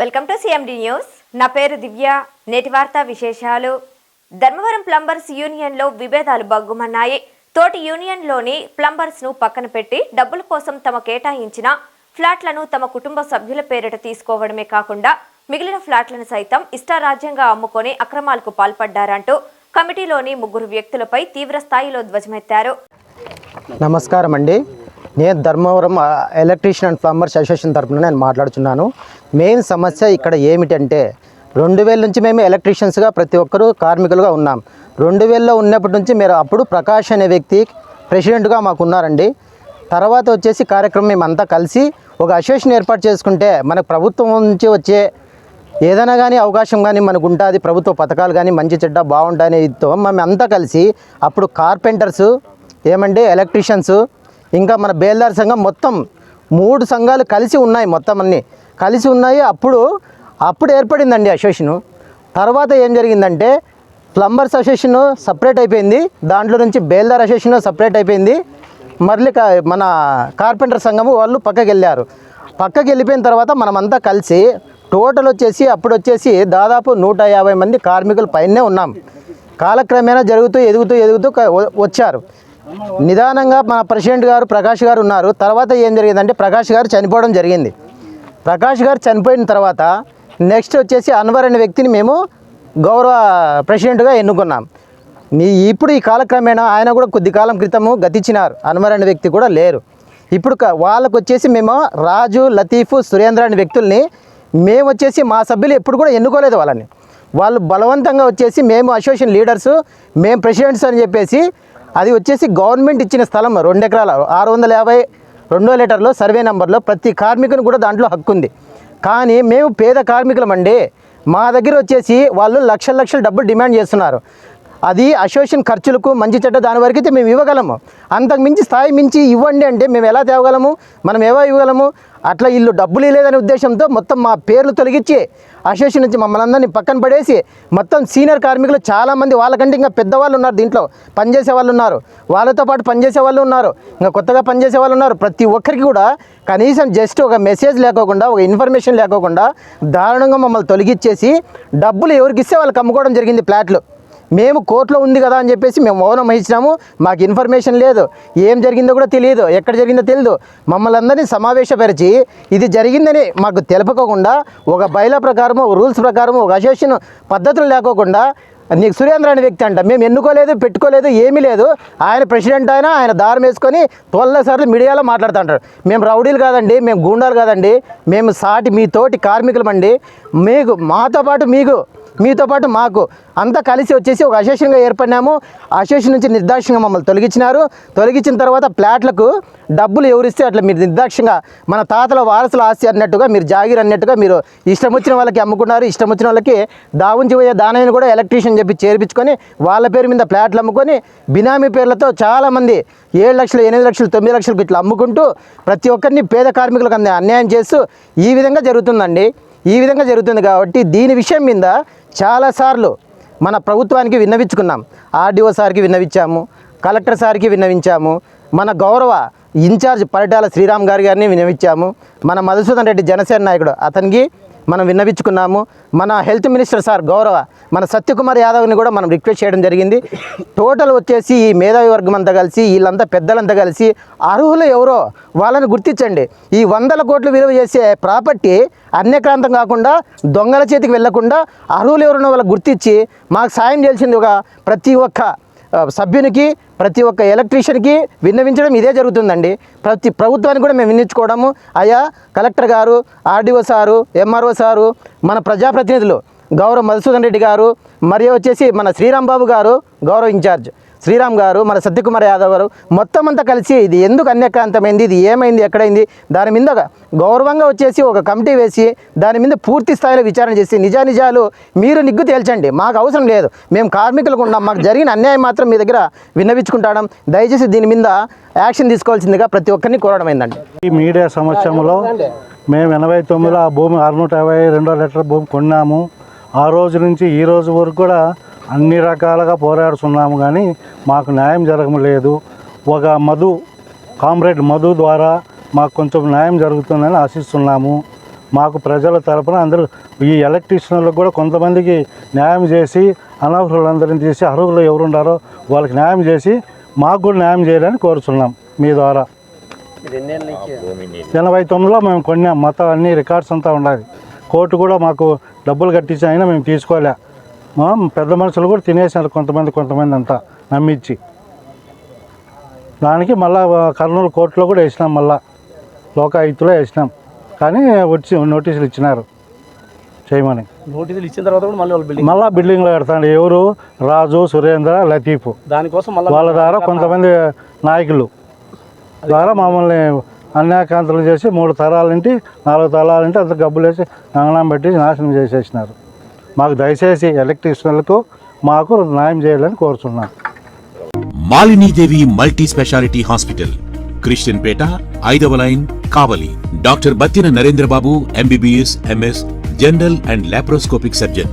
Welcome to CMD news నా పేరు దివ్య. నేటి వార్తా విశేషాలు. ధర్మవరం ప్లంబర్స్ యూనియన్లో విభేదాలు బగ్గుమన్నాయి తోటి యూనియన్లోని ప్లంబర్స్ను పక్కన పెట్టి డబ్బుల కోసం తమ కేటాయించిన ఫ్లాట్లను తమ కుటుంబ సభ్యుల పేరిట తీసుకోవడమే కాకుండా మిగిలిన ఫ్లాట్లను సైతం ఇష్టారాజ్యంగా అమ్ముకొని అక్రమాలకు పాల్పడ్డారంటూ కమిటీలోని ముగ్గురు వ్యక్తులపై తీవ్ర స్థాయిలో ధ్వజమెత్తారు. నమస్కారం అండి నేను Dharmavaram electrician and plumbers association తరపున నేను మాట్లాడుతున్నాను మెయిన్ సమస్య ఇక్కడ ఏమిటంటే రెండు వేల నుంచి మేము ఎలక్ట్రీషియన్స్గా ప్రతి ఒక్కరూ కార్మికులుగా ఉన్నాం. రెండు వేలలో ఉన్నప్పటి నుంచి మీరు అప్పుడు ప్రకాష్ అనే వ్యక్తి ప్రెసిడెంట్గా మాకు ఉన్నారండి. తర్వాత వచ్చేసి కార్యక్రమం మేమంతా కలిసి ఒక అసోసియేషన్ ఏర్పాటు చేసుకుంటే మనకు ప్రభుత్వం నుంచి వచ్చే ఏదైనా కానీ అవకాశం కానీ మనకు ఉంటుంది. ప్రభుత్వ పథకాలు కానీ మంచి చెడ్డ బాగుంటాయనే ఇదితో మేము అంతా కలిసి అప్పుడు కార్పెంటర్స్ ఏమంటే ఎలక్ట్రీషియన్స్ ఇంకా మన బేల్దార్ సంఘం మొత్తం మూడు సంఘాలు కలిసి ఉన్నాయి మొత్తం అన్నీ. కలిసి ఉన్నాయి అప్పుడు అప్పుడు ఏర్పడిందండి అసోసియేషను. తర్వాత ఏం జరిగిందంటే ప్లంబర్స్ అసోసియేషన్ సపరేట్ అయిపోయింది. దాంట్లో నుంచి బేల్దార్ అసోసియేషన్ సపరేట్ అయిపోయింది. మళ్ళీ మన కార్పెంటర్ సంఘము వాళ్ళు పక్కకి వెళ్ళారు. పక్కకి వెళ్ళిపోయిన తర్వాత మనమంతా కలిసి టోటల్ వచ్చేసి అప్పుడు వచ్చేసి దాదాపు నూట యాభై మంది కార్మికులు పైనే ఉన్నాం. కాలక్రమేణా జరుగుతూ ఎదుగుతూ ఎదుగుతూ వచ్చారు. నిదానంగా మన ప్రెసిడెంట్ గారు ప్రకాష్ గారు ఉన్నారు. తర్వాత ఏం జరిగిందంటే ప్రకాష్ గారు చనిపోవడం జరిగింది. ప్రకాష్ గారు చనిపోయిన తర్వాత నెక్స్ట్ వచ్చేసి అన్వర్ అనే వ్యక్తిని మేము గౌరవ ప్రెసిడెంట్గా ఎన్నుకున్నాం. నీ ఇప్పుడు ఈ కాలక్రమేణా ఆయన కూడా కొద్ది కాలం క్రితము గతించినారు. అన్వర్ అనే వ్యక్తి కూడా లేరు. ఇప్పుడు క- వాళ్ళకు వచ్చేసి మేము రాజు లతీఫ్ సురేంద్ర అనే వ్యక్తుల్ని మేము వచ్చేసి మా సభ్యులు ఎప్పుడు కూడా ఎన్నుకోలేదు వాళ్ళని. వాళ్ళు బలవంతంగా వచ్చేసి మేము అసోసియేషన్ లీడర్స్ మేము ప్రెసిడెంట్స్ అని చెప్పేసి అది వచ్చేసి గవర్నమెంట్ ఇచ్చిన స్థలం రెండు ఎకరాల ఆరు వందల యాభై రెండో లీటర్లో సర్వే నెంబర్లో ప్రతి కార్మికుని కూడా దాంట్లో హక్కు ఉంది. కానీ మేము పేద కార్మికులమండి మా దగ్గర వచ్చేసి వాళ్ళు లక్షల లక్షల డబ్బులు డిమాండ్ చేస్తున్నారు. అది అసోసియేషన్ ఖర్చులకు మంచి చెడ్డ దాని వరకు అయితే మేము ఇవ్వగలము. అంతకు మించి స్థాయి మించి ఇవ్వండి అంటే మేము ఎలా తేవగలము? మనం ఏవో ఇవ్వగలము? అట్లా వీళ్ళు డబ్బులు లేదనే ఉద్దేశంతో మొత్తం మా పేర్లు తొలగించి అసోసియేషన్ నుంచి మమ్మల్ని అందరినీ పక్కన పడేసి మొత్తం సీనియర్ కార్మికులు చాలామంది వాళ్ళకంటే ఇంకా పెద్దవాళ్ళు ఉన్నారు దీంట్లో. పనిచేసే వాళ్ళు ఉన్నారు. వాళ్ళతో పాటు పనిచేసే వాళ్ళు ఉన్నారు. ఇంకా కొత్తగా పనిచేసే వాళ్ళు ఉన్నారు. ప్రతి ఒక్కరికి కూడా కనీసం జస్ట్ ఒక మెసేజ్ లేకోకుండా ఒక ఇన్ఫర్మేషన్ లేకోకుండా దారుణంగా మమ్మల్ని తొలగించేసి డబ్బులు ఎవరికి ఇస్తే వాళ్ళకి అమ్ముకోవడం జరిగింది ప్లాట్లు. మేము కోర్టులో ఉంది కదా అని చెప్పేసి మేము మౌనం వహించినాము. మాకు ఇన్ఫర్మేషన్ లేదు. ఏం జరిగిందో కూడా తెలియదు. ఎక్కడ జరిగిందో తెలియదు మమ్మల్ని అందరినీ సమావేశపరిచి ఇది జరిగిందని మాకు తెలపకోకుండా ఒక బయల ప్రకారము ఒక రూల్స్ ప్రకారము ఒక అసోసియేషన్ పద్ధతులు లేకోకుండా నీకు సురేంద్ర అనే వ్యక్తి అంట. మేము ఎన్నుకోలేదు పెట్టుకోలేదు ఏమీ లేదు. ఆయన ప్రెసిడెంట్ అయినా ఆయన దారం వేసుకొని తొల్ల సార్లు మీడియాలో మాట్లాడుతుంటారు. మేము రౌడీలు కాదండి మేము గూండాలు కాదండి. మేము సాటి మీ తోటి కార్మికులమండి. మీకు మాతో పాటు మీకు మీతో పాటు మాకు అంతా కలిసి వచ్చేసి ఒక అసోసియేషన్గా ఏర్పడినాము. అసోసియేషన్ నుంచి నిర్దాక్షిణంగా మమ్మల్ని తొలగించినారు. తొలగించిన తర్వాత ప్లాట్లకు డబ్బులు ఎవరిస్తే అట్లా మీరు నిర్దాక్షిణంగా మన తాతల వారసుల ఆస్తి అన్నట్టుగా మీరు జాగిర్ అన్నట్టుగా మీరు ఇష్టం వచ్చిన వాళ్ళకి అమ్ముకున్నారు. ఇష్టం వచ్చిన వాళ్ళకి దావుంచి పోయే దానాన్ని కూడా ఎలక్ట్రీషియన్ చెప్పి చేర్పించుకొని వాళ్ళ పేరు మీద ప్లాట్లు అమ్ముకొని బినామీ పేర్లతో చాలామంది ఏడు లక్షలు ఎనిమిది లక్షలు తొమ్మిది లక్షలకు ఇట్లా అమ్ముకుంటూ ప్రతి ఒక్కరిని పేద కార్మికులకు అందే అన్యాయం చేస్తూ ఈ విధంగా జరుగుతుందండి. ఈ విధంగా జరుగుతుంది కాబట్టి దీని విషయం మీద చాలాసార్లు మన ప్రభుత్వానికి విన్నవించుకున్నాం. ఆర్డీఓ సార్కి విన్నవించాము. కలెక్టర్ సార్కి విన్నవించాము. మన గౌరవ ఇన్ఛార్జ్ పరిటాల శ్రీరామ్ గారి గారిని విన్నవించాము. మన మధుసూదన్ రెడ్డి జనసేన నాయకుడు అతనికి మనం విన్నవించుకున్నాము. మన హెల్త్ మినిస్టర్ సార్ గౌరవ మన సత్యకుమార్ యాదవ్ని కూడా మనం రిక్వెస్ట్ చేయడం జరిగింది. టోటల్ వచ్చేసి ఈ మేధావి వర్గం అంతా కలిసి వీళ్ళంతా పెద్దలంతా కలిసి అర్హులు ఎవరో వాళ్ళని గుర్తించండి. ఈ వందల కోట్లు విలువ చేసే ప్రాపర్టీ అన్యక్రాంతం కాకుండా దొంగల చేతికి వెళ్ళకుండా అర్హులు ఎవరున్నో వాళ్ళకి గుర్తించి మాకు సాయం చేయాల్సింది ఒక ప్రతి ఒక్క సభ్యునికి ప్రతి ఒక్క ఎలక్ట్రీషియన్కి విన్నవించడం ఇదే జరుగుతుందండి. ప్రతి ప్రభుత్వానికి కూడా మేము విన్నించుకోవడము అయ్యా కలెక్టర్ గారు ఆర్డీఓ సారు ఎంఆర్ఓ సారు మన ప్రజాప్రతినిధులు గౌరవ మధుసూదన్ రెడ్డి గారు మరియు వచ్చేసి మన శ్రీరామ్ బాబు గారు గౌరవ ఇన్ఛార్జ్ శ్రీరామ్ గారు మన సత్యకుమార్ యాదవ్ గారు మొత్తం అంతా కలిసి ఇది ఎందుకు అన్యక్రాంతమైంది ఇది ఏమైంది ఎక్కడైంది? దాని మీద గౌరవంగా వచ్చేసి ఒక కమిటీ వేసి దాని మీద పూర్తి స్థాయిలో విచారణ చేసి నిజానిజాలు మీరు నిగ్గు తేల్చండి మాకు అవసరం లేదు. మేము కార్మికులకు ఉన్నాం మాకు జరిగిన అన్యాయం మాత్రం మీ దగ్గర విన్నవించుకుంటాం. దయచేసి దీని మీద యాక్షన్ తీసుకోవాల్సిందిగా ప్రతి ఒక్కరిని కోరడమైందండి ఈ మీడియా సంవత్సరంలో మేము ఎనభై తొమ్మిదిలో ఆ భూమి అరునూట యాభై రెండో లీటర్ భూమి కొన్నాము. ఆ రోజు నుంచి ఈ రోజు వరకు కూడా అన్ని రకాలుగా పోరాడుతున్నాము కానీ మాకు న్యాయం జరగలేదు ఒక మధు కామ్రేడ్ మధు ద్వారా మాకు కొంచెం న్యాయం జరుగుతుందని ఆశిస్తున్నాము. మాకు ప్రజల తరపున అందరూ ఈ ఎలక్ట్రీషియన్లకు కూడా కొంతమందికి న్యాయం చేసి అనర్హులందరినీ తీసి అర్హులు ఎవరు ఉన్నారో వాళ్ళకి న్యాయం చేసి మాకు కూడా న్యాయం చేయాలని కోరుతున్నాం మీ ద్వారా. ఎనభై తొమ్మిదిలో మేము కొన్నాం. మొత్తం అన్ని రికార్డ్స్ అంతా ఉండాలి. కోర్టు కూడా మాకు డబ్బులు కట్టించి అయినా మేము తీసుకోలే. పెద్ద మనుషులు కూడా తినేసారు కొంతమంది కొంతమంది అంతా నమ్మించి. దానికి మళ్ళా కర్నూలు కోర్టులో కూడా వేసినాం మళ్ళా. లోకాయుక్తిలో వేసినాం. కానీ వచ్చి నోటీసులు ఇచ్చినారు చేయమని. నోటీసులు ఇచ్చిన తర్వాత కూడా మళ్ళీ వాళ్ళు బిల్డింగ్ మళ్ళా బిల్డింగ్లో కడతాడు ఎవరు? రాజు సురేంద్ర లతీఫ్. దానికోసం వాళ్ళ ద్వారా కొంతమంది నాయకులు ద్వారా మమ్మల్ని అన్యాకాంతలు చేసి మూడు తరాలంటే నాలుగు తరాలంటే అంత గబ్బులు వేసి పెట్టి నాశనం చేసేసినారు. మాకు దయచేసి ఎలక్ట్రీషియన్లకు మాకు న్యాయం చేయాలని కోరుతున్నాను Malinidevi multi speciality hospital Christian పేట ఐదవ line Kavali. Doctor Battina Narendrababu MBBS MS general and laparoscopic surgeon.